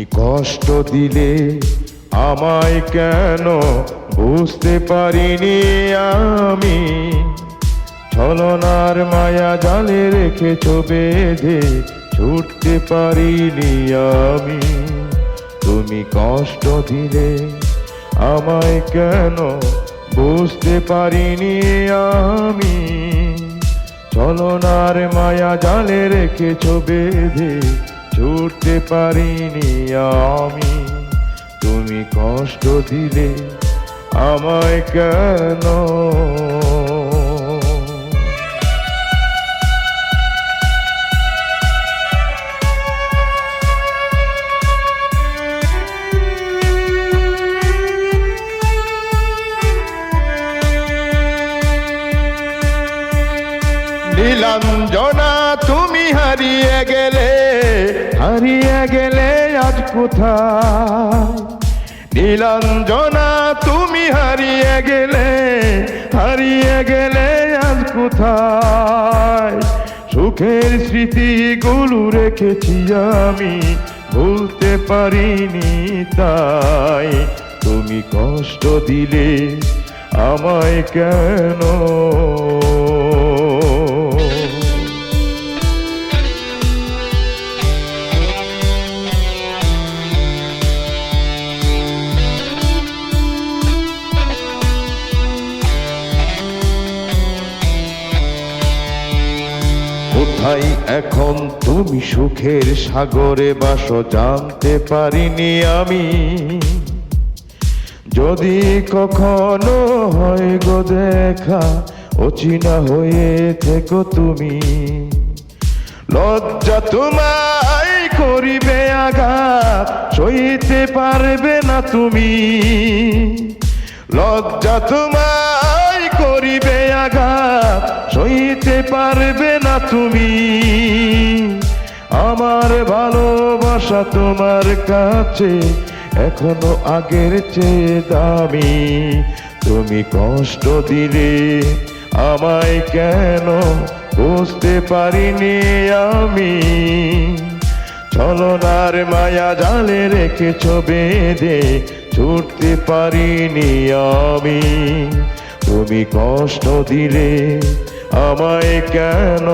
কষ্ট দিলে আমায় কেন বুঝতে পারিনি আমি? ছলনার মায়া জালে রেখেছ বেঁধে ছুটতে পারিনি আমি। তুমি কষ্ট দিলে আমায় কেন বুঝতে পারিনি আমি? ছলনার মায়া জালে রেখেছ বেঁধে ছুটতে পারিনি আমি। তুমি কষ্ট দিলে আমায় কেন? নীলাঞ্জনা তুমি হারিয়ে গেলে। হারিয়ে গেলে আজ কোথায়? নীলাঞ্জনা, তুমি হারিয়ে গেলে হারিয়ে গেলে আজ কোথায়? সুখের স্মৃতি স্মৃতিগুলো রেখেছি আমি, ভুলতে পারিনি তাই। তুমি কষ্ট দিলে আমায় কেন কোথায় এখন তুমি সুখের সাগরে বাসো, জানতে পারিনি আমি। যদি কখনো হয় গো দেখা, অচিনা হয়ে থেকো তুমি। লজ্জা তোমায় করিবে আঘাত, সইতে পারবে না তুমি। লজ্জা তোমায় করিবে আঘাত পারবে না তুমি। আমার ভালোবাসা তোমার কাছে এখনও আগের চেয়ে দামি। তুমি কষ্ট দিলে আমায় কেন বুঝতে পারিনি আমি। ছলনার মায়া জালে রেখেছ বেঁধে ছুটতে পারিনি আমি। তুমি কষ্ট দিলে আমায় কেন